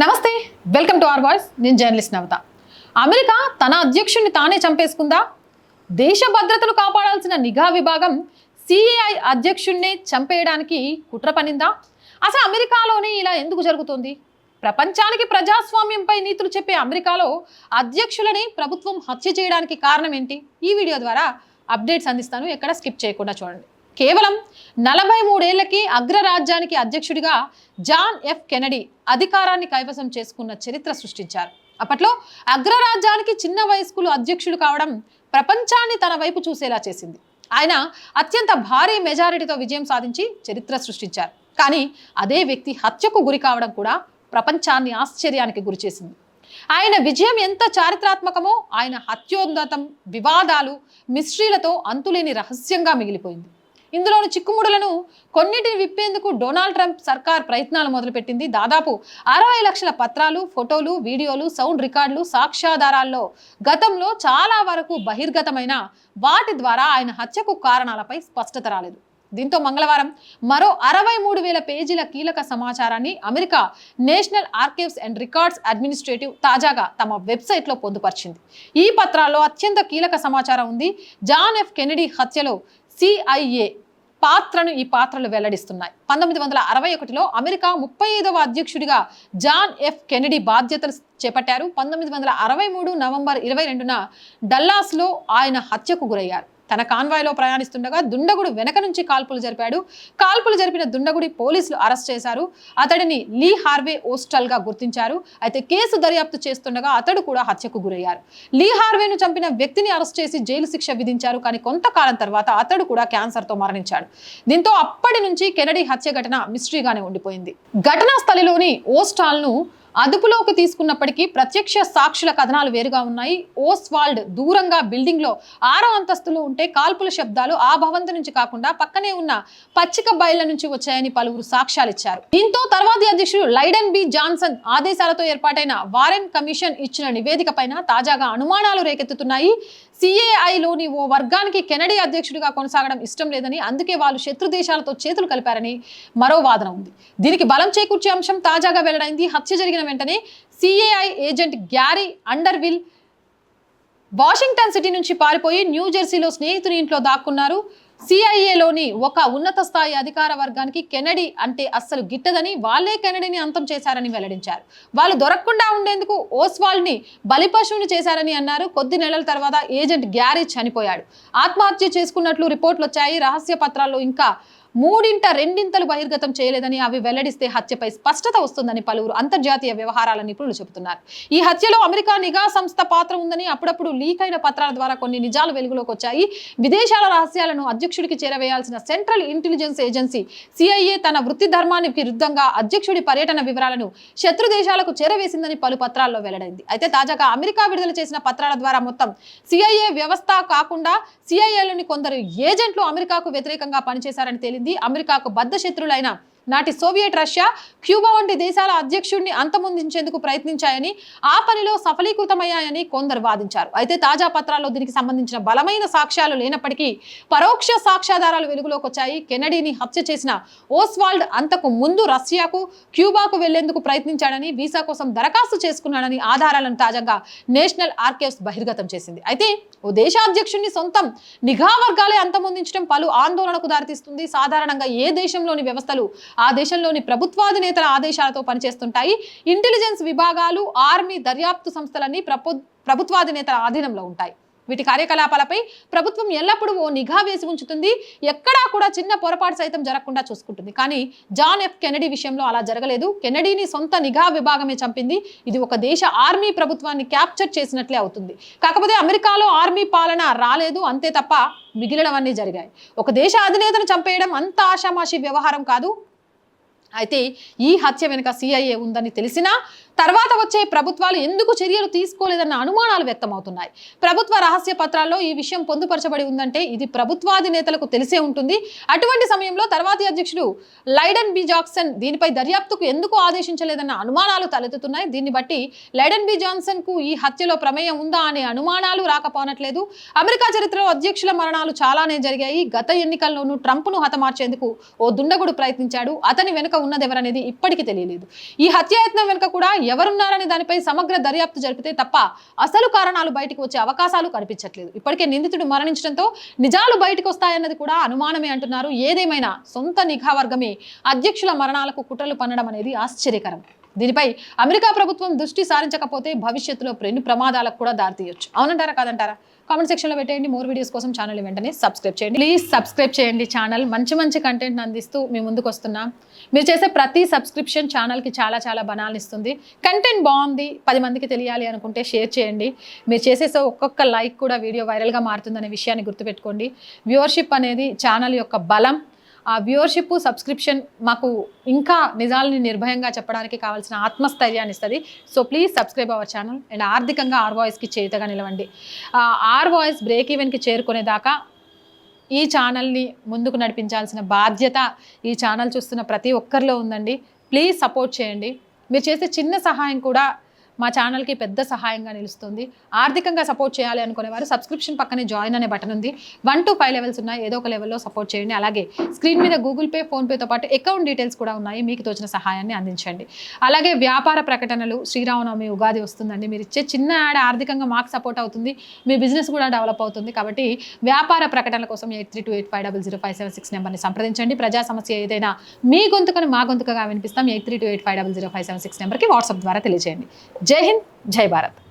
Namaste welcome to R voice. నేను journalist నవత. America తన అధ్యక్షుడిని తానే చంపేసుకుందా? దేశ భద్రతను కాపాడాల్సిన నిఘా విభాగం సిఏఐ అధ్యక్షుడినే చంపేయడానికి కుట్ర పనిందా అసలు అమెరికాలోనే ఇలా ఎందుకు జరుగుతోంది? ప్రపంచానికి ప్రజాస్వామ్యంపై నీతులు చెప్పే అమెరికాలో అధ్యక్షులని ప్రభుత్వం హత్య చేయడానికి కారణం ఏంటి? ఈ వీడియో ద్వారా అప్డేట్స్ అందిస్తాను. ఎక్కడ స్కిప్ చేయకుండా చూడండి. కేవలం నలభై మూడేళ్ళకి అగ్రరాజ్యానికి అధ్యక్షుడిగా జాన్ ఎఫ్ కెనడీ అధికారాన్ని కైవసం చేసుకున్న చరిత్ర సృష్టించారు. అప్పట్లో అగ్రరాజ్యానికి చిన్న వయస్కులు అధ్యక్షుడు కావడం ప్రపంచాన్ని తన వైపు చూసేలా చేసింది. ఆయన అత్యంత భారీ మెజారిటీతో విజయం సాధించి చరిత్ర సృష్టించారు. కానీ అదే వ్యక్తి హత్యకు గురి కావడం కూడా ప్రపంచాన్ని ఆశ్చర్యానికి గురిచేసింది ఆయన విజయం ఎంత చారిత్రాత్మకమో ఆయన హత్యోన్నతం వివాదాలు మిస్ట్రీలతో అంతులేని రహస్యంగా మిగిలిపోయింది. ఇందులోని చిక్కుముడులను కొన్నిటిని విప్పేందుకు డొనాల్డ్ ట్రంప్ సర్కార్ ప్రయత్నాలు మొదలుపెట్టింది. దాదాపు అరవై లక్షల పత్రాలు ఫోటోలు వీడియోలు సౌండ్ రికార్డులు సాక్ష్యాధారాల్లో గతంలో చాలా వరకు బహిర్గతమైన వాటి ద్వారా ఆయన హత్యకు కారణాలపై స్పష్టత రాలేదు. దీంతో మంగళవారం మరో అరవై మూడు వేల పేజీల కీలక సమాచారాన్ని America national archives and records administrative తాజాగా తమ వెబ్సైట్లో పొందుపరిచింది. ఈ పత్రాల్లో అత్యంత కీలక సమాచారం ఉంది. జాన్ ఎఫ్ కెనడీ హత్యలో సిఐఏ పాత్రను ఈ పాత్రలు వెల్లడిస్తున్నాయి. పంతొమ్మిది వందల అరవై ఒకటిలో అమెరికా ముప్పై ఐదవ అధ్యక్షుడిగా జాన్ ఎఫ్ కెనడీ బాధ్యతలు చేపట్టారు. పంతొమ్మిది వందల అరవై మూడు నవంబర్ ఇరవై రెండున డల్లాస్లో ఆయన హత్యకు గురయ్యారు. తన కాన్వాయ్లో ప్రయాణిస్తుండగా దుండగుడు వెనక నుంచి కాల్పులు జరిపాడు. కాల్పులు జరిపిన దుండగుడి పోలీసులు అరెస్ట్ చేశారు. అతడిని లీ హార్వే ఓస్టల్గా గుర్తించారు. అయితే కేసు దర్యాప్తు చేస్తుండగా అతడు కూడా హత్యకు గురయ్యారు. లీ హార్వేను చంపిన వ్యక్తిని అరెస్ట్ చేసి జైలు శిక్ష విధించారు. కానీ కొంతకాలం తర్వాత అతడు కూడా క్యాన్సర్తో మరణించాడు. దీంతో అప్పటి నుంచి కెనడీ హత్య ఘటన మిస్టరీగానే ఉండిపోయింది. ఘటనా స్థలిలోని ఓస్టాల్ను అదుపులోకి తీసుకున్నప్పటికీ ప్రత్యక్ష సాక్షుల కథనాలు వేరుగా ఉన్నాయి. ఓస్వాల్డ్ దూరంగా బిల్డింగ్లో ఆరో అంతస్తులో ఉంటే కాల్పుల శబ్దాలు ఆ భవంతు నుంచి కాకుండా పక్కనే ఉన్న పచ్చిక బయళ్ళ నుంచి వచ్చాయని పలువురు సాక్ష్యాలు ఇచ్చారు దీంతో తర్వాతి అధ్యక్షుడు లైడన్ బి జాన్సన్ ఆదేశాలతో ఏర్పాటైన వారెన్ కమిషన్ ఇచ్చిన నివేదిక పైన తాజాగా అనుమానాలు రేకెత్తుతున్నాయి. సిఏఐలోని ఓ వర్గానికి కెనడీ అధ్యక్షుడిగా కొనసాగడం ఇష్టం లేదని అందుకే వాళ్ళు శత్రు దేశాలతో చేతులు కలిపారని మరో వాదన ఉంది. దీనికి బలం చేకూర్చే అంశం తాజాగా వెల్లడైంది. హత్య జరిగిన వెంటనే CIA agent Gary Underhill Washington city నుంచి పారిపోయి న్యూజెర్సీలో స్నేహితుని ఇంట్లో దాక్కున్నారు. సిఐఏలోని ఒక ఉన్నత స్థాయి అధికార వర్గానికి కెనడీ అంటే అస్సలు గిట్టదని వాళ్ళే కెనడీని అంతం చేశారని వెల్లడించారు. వాళ్ళు దొరకకుండా ఉండేందుకు ఓస్వాల్ని బలిపశువుని చేశారని అన్నారు. కొద్ది నెలల తర్వాత ఏజెంట్ గ్యారీ చనిపోయాడు. ఆత్మహత్య చేసుకున్నట్లు రిపోర్ట్లు వచ్చాయి. రహస్య పత్రాల్లో ఇంకా మూడింట రెండింతలు బహిర్గతం చేయలేదని అవి వెల్లడిస్తే హత్యపై స్పష్టత వస్తుందని పలువురు అంతర్జాతీయ వ్యవహారాల నిపుణులు చెబుతున్నారు. ఈ హత్యలో అమెరికా నిఘా సంస్థ పాత్ర ఉందని అప్పుడప్పుడు లీక్ అయిన పత్రాల ద్వారా కొన్ని నిజాలు వెలుగులోకి వచ్చాయి. విదేశాల రహస్యాలను అధ్యక్షుడికి చేరవేయాల్సిన సెంట్రల్ ఇంటెలిజెన్స్ ఏజెన్సీ సిఐఏ తన వృత్తి ధర్మానికి విరుద్ధంగా అధ్యక్షుడి పర్యటన వివరాలను శత్రు దేశాలకు చేరవేసిందని పలు పత్రాల్లో వెల్లడైంది. అయితే తాజాగా అమెరికా విడుదల చేసిన పత్రాల ద్వారా మొత్తం సిఐఏ వ్యవస్థ కాకుండా సిఐఏలోని కొందరు ఏజెంట్లు అమెరికాకు వ్యతిరేకంగా పనిచేశారని తేలింది. అమెరికాకు బద్ధ శత్రులైన నాటి సోవియట్ రష్యా క్యూబా వంటి దేశాల అధ్యక్షుడిని అంతమొందించేందుకు ప్రయత్నించాయని ఆ పనిలో సఫలీకృతమయ్యాయని కొందరు వాదించారు. అయితే తాజా పత్రాల్లో దీనికి సంబంధించిన బలమైన సాక్ష్యాలు లేనప్పటికీ పరోక్ష సాక్ష్యాధారాలు వెలుగులోకి వచ్చాయి కెనడీని హత్య చేసిన ఓస్వాల్డ్ అంతకు ముందు రష్యాకు క్యూబాకు వెళ్ళేందుకు ప్రయత్నించాడని వీసా కోసం దరఖాస్తు చేసుకున్నాడని ఆధారాలను తాజాగా నేషనల్ ఆర్కైవ్స్ బహిర్గతం చేసింది. అయితే ఓ దేశ అధ్యక్షుడిని సొంతం నిఘా వర్గాలే అంతమొందించడం పలు ఆందోళనకు దారితీస్తుంది. సాధారణంగా ఏ దేశంలోని వ్యవస్థలు ఆ దేశంలోని ప్రభుత్వాధినేతల ఆదేశాలతో పనిచేస్తుంటాయి. ఇంటెలిజెన్స్ విభాగాలు ఆర్మీ దర్యాప్తు సంస్థలన్నీ ప్రభు ప్రభుత్వాధినేతల ఆధీనంలో ఉంటాయి. వీటి కార్యకలాపాలపై ప్రభుత్వం ఎల్లప్పుడూ ఓ నిఘా వేసి ఉంచుతుంది. ఎక్కడా కూడా చిన్న పొరపాటు సైతం జరగకుండా చూసుకుంటుంది. కానీ జాన్ ఎఫ్ కెనడీ విషయంలో అలా జరగలేదు. కెనడీని సొంత నిఘా విభాగమే చంపింది. ఇది ఒక దేశ ఆర్మీ ప్రభుత్వాన్ని క్యాప్చర్ చేసినట్లే అవుతుంది. కాకపోతే అమెరికాలో ఆర్మీ పాలన రాలేదు. అంతే తప్ప మిగిలినవన్నీ జరిగాయి. ఒక దేశ అధినేతను చంపేయడం అంత ఆషామాషి వ్యవహారం కాదు. అయితే ఈ హత్య వెనుక సిఐఏ ఉందని తెలిసినా తర్వాత వచ్చే ప్రభుత్వాలు ఎందుకు చర్యలు తీసుకోలేదన్న అనుమానాలు వ్యక్తమవుతున్నాయి. ప్రభుత్వ రహస్య పత్రాల్లో ఈ విషయం పొందుపరచబడి ఉందంటే ఇది ప్రభుత్వాధినేతలకు తెలిసే ఉంటుంది. అటువంటి సమయంలో తర్వాతి అధ్యక్షుడు లైడన్ బి జాక్సన్ దీనిపై దర్యాప్తుకు ఎందుకు ఆదేశించలేదన్న అనుమానాలు తలెత్తుతున్నాయి. దీన్ని బట్టి లైడన్ బి జాన్సన్కు ఈ హత్యలో ప్రమేయం ఉందా అనే అనుమానాలు రాకపోనట్లేదు అమెరికా చరిత్రలో అధ్యక్షుల మరణాలు చాలానే జరిగాయి. గత ఎన్నికల్లోనూ ట్రంప్ను హతమార్చేందుకు ఓ దుండగుడు ప్రయత్నించాడు. అతని వెనుక ఉన్నదెవరనేది ఇప్పటికీ తెలియలేదు. ఈ హత్యాయత్నం వెనుక కూడా ఎవరున్నారని దానిపై సమగ్ర దర్యాప్తు జరిపితే తప్ప అసలు కారణాలు బయటకు వచ్చే అవకాశాలు కనిపించట్లేదు. ఇప్పటికే నిందితుడు మరణించడంతో నిజాలు బయటకు వస్తాయన్నది కూడా అనుమానమే అంటున్నారు. ఏదేమైనా సొంత నిఘా వర్గమే అధ్యక్షుల మరణాలకు కుట్రలు పన్నడం అనేది ఆశ్చర్యకరం. దీనిపై అమెరికా ప్రభుత్వం దృష్టి సారించకపోతే భవిష్యత్తులో రెండు ప్రమాదాలకు కూడా దారితీయొచ్చు. అవునంటారా? కాదంటారా? కామెంట్ సెక్షన్లో పెట్టేయండి. మోర్ వీడియోస్ కోసం ఛానల్ వెంటనే సబ్స్క్రైబ్ చేయండి. ప్లీజ్ సబ్స్క్రైబ్ చేయండి ఛానల్. మంచి మంచి కంటెంట్ అందిస్తూ మీ ముందుకు వస్తున్నాం. మీరు చేసే ప్రతి సబ్స్క్రిప్షన్ ఛానల్కి చాలా చాలా బనాలు ఇస్తుంది. కంటెంట్ బాగుంది. పది మందికి తెలియాలి అనుకుంటే షేర్ చేయండి. మీరు చేసే ఒక్కొక్క లైక్ కూడా వీడియో వైరల్గా మారుతుందనే విషయాన్ని గుర్తుపెట్టుకోండి. వ్యూవర్షిప్ అనేది ఛానల్ యొక్క బలం. ఆ వ్యూవర్షిప్ సబ్స్క్రిప్షన్ మాకు ఇంకా నిజాలని నిర్భయంగా చెప్పడానికి కావాల్సిన ఆత్మస్థైర్యాన్ని ఇస్తుంది. So please subscribe our channel and ఆర్థికంగా ఆర్ వాయిస్కి చేతగా నిలవండి. ఆర్ వాయిస్ బ్రేక్ ఈవెన్కి చేరుకునేదాకా ఈ ఛానల్ని ముందుకు నడిపించాల్సిన బాధ్యత ఈ ఛానల్ చూస్తున్న ప్రతి ఒక్కరిలో ఉందండి. ప్లీజ్ సపోర్ట్ చేయండి. మీరు చేసే చిన్న సహాయం కూడా మా ఛానల్కి పెద్ద సహాయంగా నిలుస్తుంది. ఆర్థికంగా సపోర్ట్ చేయాలి అనుకునేవారు సబ్స్క్రిప్షన్ పక్కనే జాయిన్ అనే బటన్ ఉంది. వన్ టు ఫైవ్ లెవెల్స్ ఉన్నాయి. ఏదో ఒక లెవెల్లో సపోర్ట్ చేయండి. అలాగే స్క్రీన్ మీద గూగుల్ పే ఫోన్పేతో పాటు అకౌంట్ డీటెయిల్స్ కూడా ఉన్నాయి. మీకు తోచిన సహాయాన్ని అందించండి. అలాగే వ్యాపార ప్రకటనలు శ్రీరామనవమి ఉగాది వస్తుందండి. మీరు ఇచ్చే చిన్న యాడ్ ఆర్థికంగా మాకు సపోర్ట్ అవుతుంది. మీ బిజినెస్ కూడా డెవలప్ అవుతుంది. కాబట్టి వ్యాపార ప్రకటనల కోసం eight three two eight five double zero five seven six నెంబర్ని సంప్రదించండి. ప్రజా సమస్య ఏదైనా మీ గొంతుకని మా గొంతుకగా వినిపిస్తాం. Eight three two eight five double zero five seven six నెంబర్కి వాట్సాప్ ద్వారా తెలియజేయండి. जय हिंद जय भारत।